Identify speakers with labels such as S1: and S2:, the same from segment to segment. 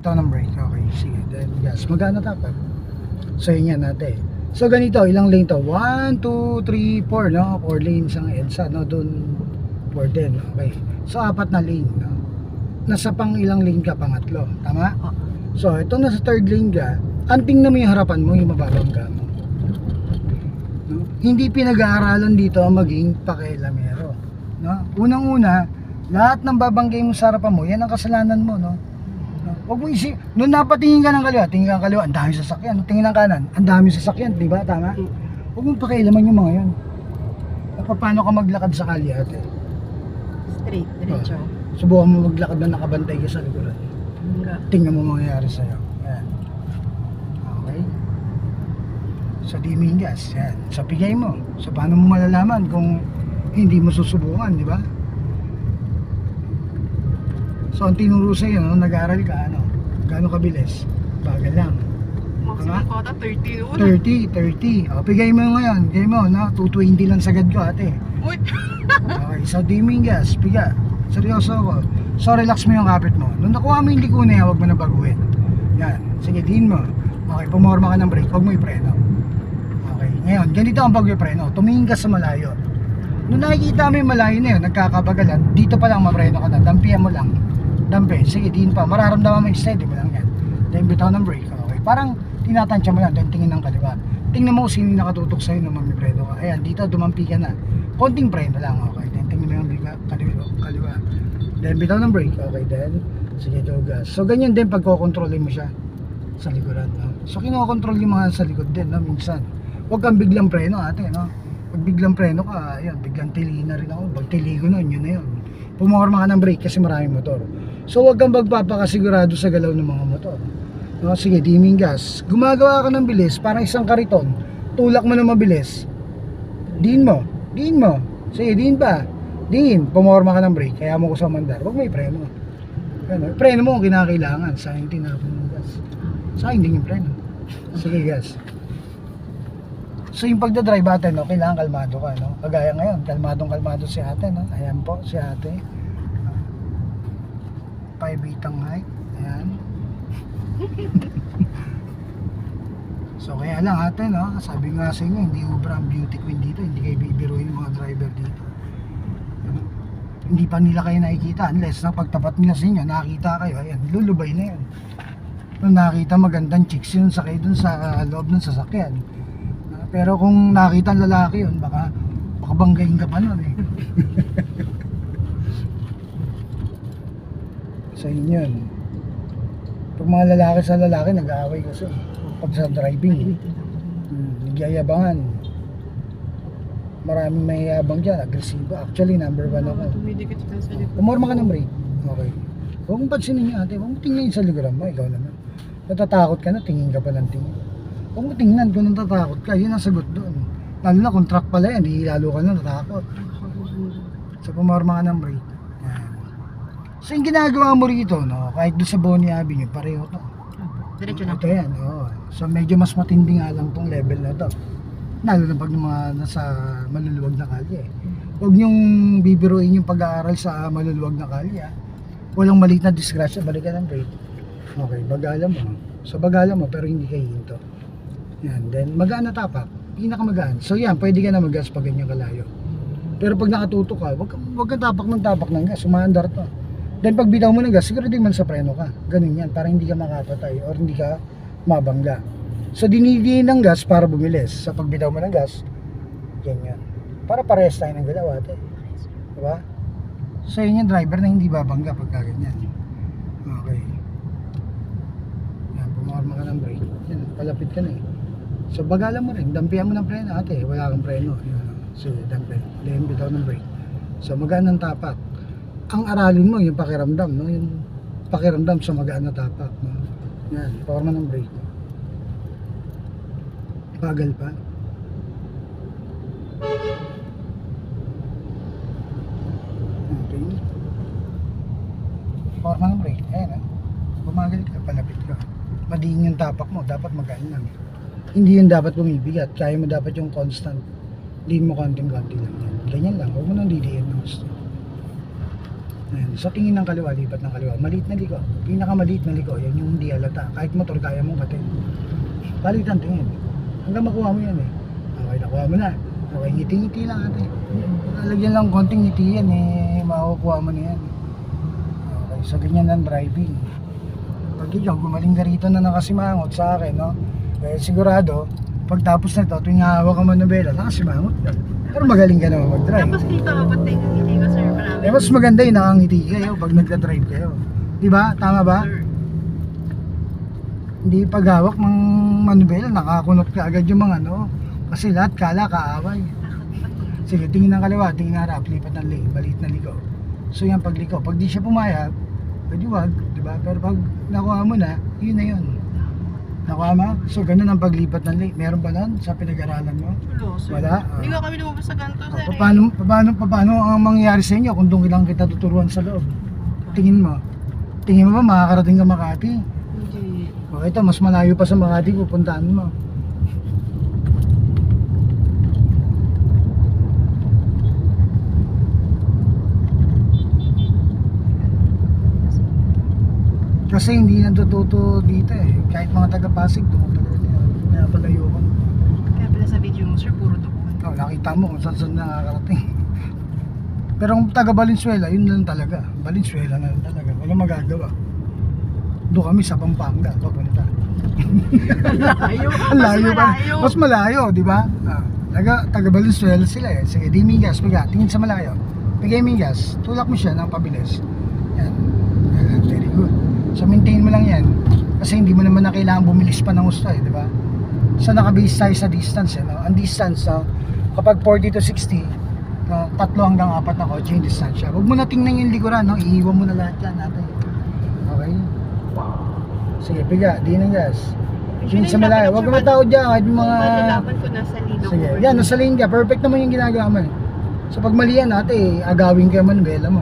S1: Ito ng brake. Okay, sige. Then gas. Magana dapat. So yun yan natin. So ganito, ilang lane to? 1, 2, 3, 4, no? 4 lanes ang EDSA, no? Doon 4 din, okay. So apat na lane, no? Nasa pang ilang lane ka, pangatlo. Tama?
S2: Oo.
S1: So, ito nasa third lane ka, ang tingnan mo yung harapan mo, yung mababangga mo. No? Hindi pinag-aaralan dito ang maging pakialamero. No? Unang-una, lahat ng babanggay mo sa harapan mo, yan ang kasalanan mo, no? Huwag mo isip, nung napatingin ka ng kaliwa, tingin ka ng kaliwa, ang dami sasakyan. Nung tingin ng kanan, ang dami sasakyan, di ba? Tama? Huwag mong pakialaman yung mga yan. Pa- Paano ka maglakad sa kalye, ate?
S2: Straight, diretso.
S1: Subukan mo maglakad na nakabantay ka sa likuran.
S2: Hangga.
S1: tingnan mo mangyayari sa'yo. Yan. Okay? Sa dimming gas, yan. Sa pigay mo. So, paano mo malalaman kung hindi mo susubukan, di ba? So, ang tinuro sa'yo, no, nag-aaral ka, ano, gaano kabilis? Bagal lang.
S2: Maximum quota, 30 una.
S1: 30, 30. O, pigay mo ngayon. Pigay mo, no? 220 lang sagad ko, ate.
S2: Uy!
S1: Okay, so dimming gas, piga. Seryoso ako. So relax mo yung kapit mo. Nung nakuha mo yung liko na yan, huwag mo na baguhin. Yan. Sige, diin mo. Okay, pumorma ka ng brake, huwag mo ipreno. Okay, ngayon, ganito ang pag-ipreno. Tumingin ka sa malayo. Nung nakikita mo yung malayo na yun, nagkakabagalan, dito pa lang mapreno ka na. Dampihan mo lang. Dampi. Sige, diin pa. Mararamdaman mo yung steady mo lang yan. Then bitaw ng brake. Okay, parang tinatansya mo yan, then tingin ng kaliwa. Tingnan mo sino nakatutok sa'yo na mamipreno ka. Ayan, dito dumampi ka na. Konting preno lang, okay. Then tingnan mo yung brake, kaliwa. kaliwa. Then bitaw ng brake, okay. Then, sige, go gas. So, ganyan din pag kukontrolin mo siya sa likuran. No? So, kinokontrol yung mga sa likod din, no? minsan. Huwag kang biglang preno, ate, no? Pag biglang preno ka, ayun, biglang tili na rin ako. Pag tili ko nun, yun na yun. Pumorma ka ng brake kasi maraming motor. So, huwag kang magpapakasigurado sa galaw ng mga motor. No, sige, dimming gas. Gumagawa ka ng bilis, parang isang kariton. Tulak mo na mabilis. Diin mo. Diin mo. Sige, diin pa. Diin. Pumorma ka ng brake. Kaya mo ko sa mandar. Huwag may preno. Ano, preno mo kung kinakailangan. Sa akin tinapon ng gas. Sa akin din yung preno. Sige, gas. So yung pagdadrive ate, no, kailangan kalmado ka, no? Kagaya ngayon, kalmadong kalmado si ate, no? Ayan po, si ate. 5 itang height. Ayan. so kaya lang ate, no? Sabi nga sa inyo, hindi ubra ang beauty queen dito. Hindi kayo bibiruin yung mga driver dito. Hindi pa nila kayo nakikita unless na pagtapat nila sa inyo, nakakita kayo. Ayan, lulubay na yan. Nung nakita magandang chicks yun sa kayo dun sa uh, loob ng sasakyan. Ah, Pero kung nakita lalaki yun, baka baka banggain ka pa nun eh. sa inyo. Pag mga lalaki sa lalaki, nag-aaway kasi. Pag sa driving, hmm, nagyayabangan. Maraming may yabang dyan, agresibo. Actually, number one ako.
S2: Tumidikit ka sa likod.
S1: Pumorma ka ng brake. Okay. Huwag mong pansinin niya ate. Huwag mong tingnan sa likuran mo. Ikaw naman. Natatakot ka na, tingin ka pa ng tingin. Huwag mo tingnan kung natatakot ka. Yun ang sagot doon. Lalo na kung truck pala yan, di lalo ka na natakot. So pumorma ka ng brake. So yung ginagawa mo rito, no, kahit doon sa Bonnie Avenue, pareho to.
S2: Diretso na.
S1: Ito yan, oo. So medyo mas matindi nga lang tong level na to. Lalo na pag mga nasa maluluwag na kalye. Huwag niyong bibiruin yung pag-aaral sa maluluwag na kalye. ah. Walang maliit na disgrasya, balikan ng brake. Okay, bagalan mo. So bagalan mo pero hindi kayo hinto. Yan, then magaan na tapak. Pinakamagaan. So yan, pwede ka na mag-gas pag ganyan kalayo. Pero pag nakatutok ka, wag, kang- wag kang tapak ng tapak ng gas, sumaandar to. Then pag bitaw mo ng gas, siguro din man sa preno ka. Ganun yan, para hindi ka makapatay or hindi ka mabangga. So dinidiin ng gas para bumilis. Sa pagbitaw mo ng gas, ganyan. Para parehas tayo ng galaw ate. Diba? So yun yung driver na hindi babangga pagka ganyan. Okay. Yan, pumarma ka ng brake. Yan, palapit ka na eh. So bagalan mo rin, dampihan mo ng preno ate, wala kang preno. Yan, so dampi, then ng brake. So magaan ng tapak. Ang aralin mo yung pakiramdam, no? Yung pakiramdam sa magaan na tapak, no? Yan, forma ng brake. Bagal pa. Okay. Forma ng brake, ayan ah. Bumagal ka, palapit ka. Madiin yung tapak mo, dapat magaan lang. Hindi yun dapat bumibigat, kaya mo dapat yung constant. Diin mo konting-konti lang yan. Ganyan lang, huwag mo nang didiin ng gusto. Ayan. Sa tingin ng kaliwa, lipat ng kaliwa. Maliit na liko. Pinakamaliit na liko, yan yung hindi halata. Kahit motor, kaya mong katin. Palitan tingin. Hanggang makuha mo yan eh. Okay, nakuha mo na. Okay, ngiti-ngiti lang ate. Lalagyan lang konting ngiti yan eh. Makukuha mo na yan. Okay, so ganyan ang driving. Pag ikaw, gumaling ka rito na nakasimangot sa akin, no? Eh, sigurado, pagtapos na ito, tuwing hawak ka manubela, nakasimangot ka. Pero magaling ka naman mag-drive.
S2: Tapos dito, ba't tayo hindi ka sir? Marami.
S1: Eh, mas maganda yung nakangiti kayo pag nagda-drive kayo. Di ba? Tama ba?
S2: Sir.
S1: Hindi paghawak ng manubela, nakakunot ka agad yung mga ano. Kasi lahat kala kaaway. Sige, tingin ng kaliwa, tingin ng harap, lipat ng lane, balit na liko. So yan pag liko, pag di siya pumayag, pwede wag, di ba? Pero pag nakuha mo na, yun na yun. Nakuha mo? So ganun ang paglipat ng lane. Meron ba nun sa pinag-aralan mo?
S2: Wala, sir.
S1: Wala?
S2: Hindi nga kami lumabas sa ganito, sir.
S1: O, paano, paano, paano ang mangyayari sa inyo kung doon lang kita tuturuan sa loob? Tingin mo? Tingin mo ba makakarating ka Makati?
S2: Hindi.
S1: O ito, mas malayo pa sa Makati pupuntahan mo. Kasi hindi natututo dito eh. Kahit mga taga-Pasig, tumutuloy nila. Kaya palayo ko.
S2: Kaya pala sa video mo, sir, puro doon.
S1: Oh, nakita mo kung saan saan nakakarating. Pero kung taga Valenzuela, yun lang talaga. Valenzuela na lang talaga. Walang magagawa. Doon kami sa Pampanga, papunta.
S2: Layo.
S1: Layo pa. Mas malayo, di ba? Ah, taga, taga Valenzuela sila eh. Sige, di migas, piga. Tingin sa malayo. Bigay migas. Tulak mo siya ng pabilis. Yan. So maintain mo lang yan. Kasi hindi mo naman na kailangan bumilis pa ng gusto eh, di ba? So nakabase tayo sa distance eh, no? Ang distance, no? Kapag 40 to 60, no? tatlo hanggang apat na kotse yung distansya. Huwag mo na tingnan yung likuran, no? Iiwan mo na lahat yan natin. Okay? Sige, piga. Di ng gas. Yun sa malayo. Huwag ka matao dyan. Kahit yung mga...
S2: Malalaman ko nasa lino
S1: Sige. Yan, nasa lane ka. Perfect naman yung ginagawa mo. eh. So pag mali yan ate, agawin ka man bela mo.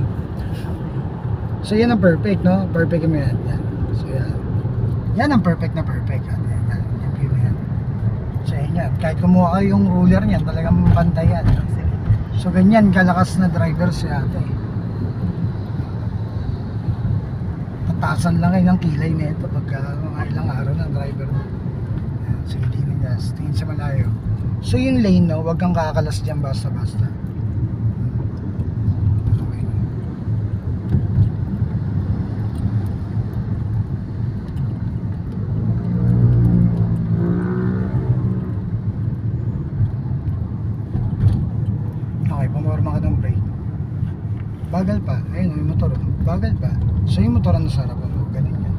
S1: So yan ang perfect, no? Perfect mo yan. yan. So yan. Yan ang perfect na perfect. Ate. Yan, yung view yan. So yan yan. Kahit kumuha kayo yung ruler niyan, talagang pantay yan. So ganyan kalakas na driver si ate. Tatasan lang kayo ng kilay nito pagka mga ilang araw ng driver. Yan, Sige, gas. Tingin sa malayo. So yung lane, no, wag kang kakalas dyan basta-basta. Okay. Pumorma ka ng brake. Bagal pa. Ayun, yung motor. Bagal pa. So yung motor ang nasa harapan mo. Ganun yan.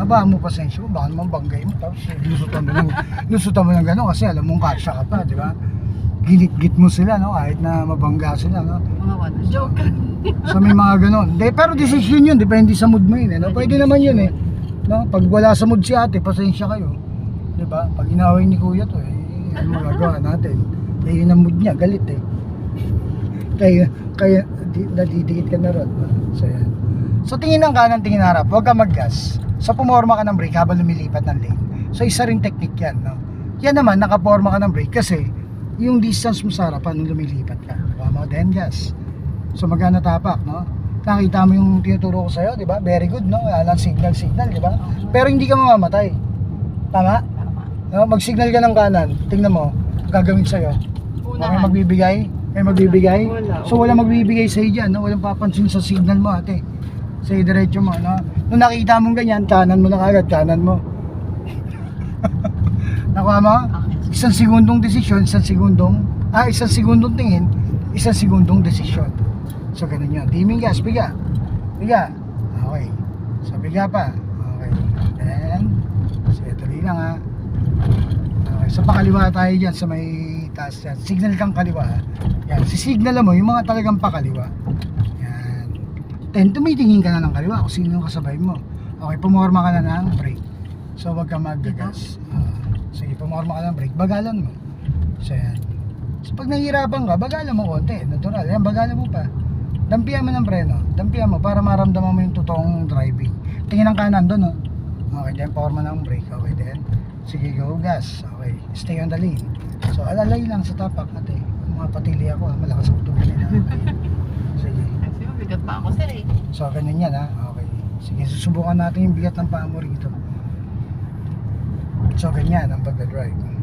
S1: Habaan mo pasensya mo, baka naman banggay mo. Tapos lusutan mo ng, lusutan mo ng gano'n kasi alam mong kasya ka pa, di ba? Ginit-git mo sila, no? Kahit na mabangga sila, no?
S2: Joke.
S1: So may mga gano'n. De, pero decision yun, depende sa mood mo yun, eh, no? Pwede naman yun, eh. No? Pag wala sa mood si ate, pasensya kayo. Di ba? Pag inaway ni kuya to, eh, ano magagawa natin? Eh, yun ang mood niya, galit, eh. Kaya, kaya, di, nadidikit ka na ron. So, yan. So, tingin ng kanan, tingin ng harap. Huwag ka mag-gas. So, pumorma ka ng brake habang lumilipat ng lane. So, isa ring technique yan, no? Yan naman, nakaporma ka ng brake kasi yung distance mo sa harapan nung lumilipat ka. Diba mo? Then gas. So, magana tapak, no? Nakita mo yung tinuturo ko sa'yo, di ba? Very good, no? Alang signal, signal, di ba? Pero hindi ka mamamatay. Tama?
S2: Tama.
S1: No? Mag-signal ka ng kanan. Tingnan mo, gagawin sa'yo.
S2: Unahan.
S1: magbibigay? May magbibigay?
S2: Wala.
S1: So wala magbibigay sa dyan, no? Walang papansin sa signal mo, ate. Sa diretso mo, no? Nung nakita mong ganyan, kanan mo na kagad, kanan mo. Nakuha mo? Isang segundong desisyon, isang segundong, ah, isang segundong tingin, isang segundong desisyon. So, ganun yun. Timing gas, biga. Biga. Okay. So, biga pa. Okay. Then, sige, tuloy lang ha. Okay, so pakaliwa tayo dyan sa may taas dyan. Signal kang kaliwa ha. Yan, si-signal mo yung mga talagang pakaliwa. Yan. Then, tumitingin ka na ng kaliwa kung sino yung kasabay mo. Okay, pumorma ka na ng brake. So, wag kang maggagas. Ah, sige, pumorma ka ng brake. Bagalan mo. So, yan. So, pag nahihirapan ka, bagalan mo konti. Natural. Yan, bagalan mo pa. Dampihan mo ng preno. Dampihan mo para maramdaman mo yung totoong driving. Tingin ng kanan doon, no? Okay, then forma ng brake. Okay, then. Sige, go gas. Okay, stay on the lane. So, alalay lang sa tapak ate. Mga patili ako, ha? malakas ako tumili na. Sige.
S2: Kasi Mabigat pa ako sir eh.
S1: So, ganyan yan ha. Okay. Sige, susubukan natin yung bigat ng paa mo rito. So, ganyan ang pagdadrive.